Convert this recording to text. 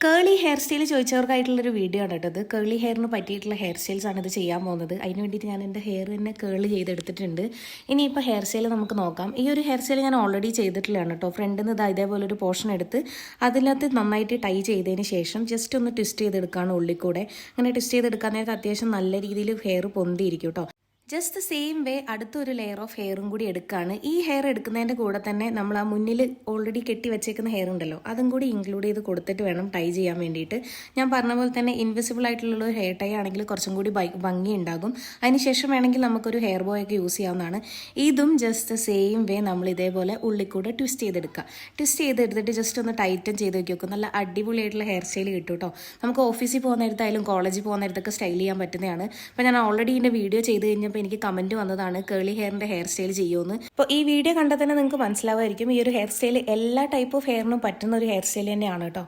കേളി hair style ചോദിച്ചവർക്കായിട്ടുള്ളൊരു video ആണ് കേട്ടത് കേളി ഹെയറിന് പറ്റിയിട്ടുള്ള ഹെയർ സ്റ്റൈൽസ് ആണ് ഇത് ചെയ്യാൻ പോകുന്നത്. അതിന് വേണ്ടിയിട്ട് ഞാൻ എന്റെ ഹെയർ തന്നെ കേളി ചെയ്തെടുത്തിട്ടുണ്ട്. ഇനിയിപ്പോൾ ഹെയർ സ്റ്റൈൽ നമുക്ക് നോക്കാം. ഈ ഒരു ഹെയർ സ്റ്റൈൽ ഞാൻ ഓൾറെഡി ചെയ്തിട്ടുള്ളതാണ് കേട്ടോ. ഫ്രണ്ടിൽ നിന്ന് ഇതാ ഇതേപോലെ ഒരു പോർഷൻ എടുത്ത് അതിനകത്ത് നന്നായിട്ട് ടൈ ചെയ്തതിന് ശേഷം ജസ്റ്റ് ഒന്ന് ട്വിസ്റ്റ് ചെയ്തെടുക്കുകയാണ് ഉള്ളിൽ കൂടെ അങ്ങനെ ട്വിസ്റ്റ് ചെയ്തെടുക്കാൻ നേരത്ത് അത്യാവശ്യം നല്ല രീതിയിൽ ഹെയർ പൊന്തിയിരിക്കും കേട്ടോ. ജസ്റ്റ് സെയിം വേ അടുത്തൊരു ലെയർ ഓഫ് ഹെയറും കൂടി എടുക്കുകയാണ് ഈ ഹെയർ എടുക്കുന്നതിന്റെ കൂടെ തന്നെ നമ്മൾ ആ മുന്നിൽ ഓൾറെഡി കെട്ടി വെച്ചേക്കുന്ന ഹെയർ ഉണ്ടല്ലോ അതും കൂടി ഇൻക്ലൂഡ് ചെയ്ത് കൊടുത്തിട്ട് വേണം ടൈ ചെയ്യാൻ വേണ്ടിയിട്ട്. ഞാൻ പറഞ്ഞ പോലെ തന്നെ ഇൻവിസിബിൾ ആയിട്ടുള്ള ഒരു ഹെയർ ടൈ ആണെങ്കിൽ കുറച്ചും കൂടി ഭംഗി ഉണ്ടാകും. അതിനുശേഷം വേണമെങ്കിൽ നമുക്കൊരു ഹെയർ ബോയ് ഒക്കെ യൂസ് ചെയ്യാവുന്നതാണ്. ഇതും ജസ്റ്റ് സെയിം വേ നമ്മൾ ഇതേപോലെ ഉള്ളിൽ കൂടെ ട്വിസ്റ്റ് ചെയ്തെടുക്കുക. ട്വിസ്റ്റ് ചെയ്തെടുത്തിട്ട് ജസ്റ്റ് ഒന്ന് ടൈറ്റൻ ചെയ്ത് നോക്കി വെക്കും നല്ല അടിപൊളിയായിട്ടുള്ള ഹെയർ സ്റ്റൈൽ കിട്ടും കേട്ടോ നമുക്ക് ഓഫീസിൽ പോകുന്ന നേരത്തായാലും കോളേജിൽ പോകുന്ന നേരത്തൊക്കെ സ്റ്റൈൽ ചെയ്യാൻ പറ്റുന്നതാണ്. അപ്പോൾ ഞാൻ ഓൾറെഡി ഇതിന്റെ വീഡിയോ ചെയ്ത് കഴിഞ്ഞപ്പോൾ എനിക്ക് കമന്റ് വന്നതാണ് കേളി ഹെയറിന്റെ ഹെയർ സ്റ്റൈൽ ചെയ്യുമെന്ന് അപ്പോൾ ഈ വീഡിയോ കണ്ടാൽ തന്നെ നിങ്ങൾക്ക് മനസ്സിലാവുമായിരിക്കും ഈ ഒരു ഹെയർ സ്റ്റൈൽ എല്ലാ ടൈപ്പ് ഓഫ് ഹെയറിനും പറ്റുന്ന ഒരു ഹെയർ സ്റ്റൈൽ തന്നെയാണ് കേട്ടോ.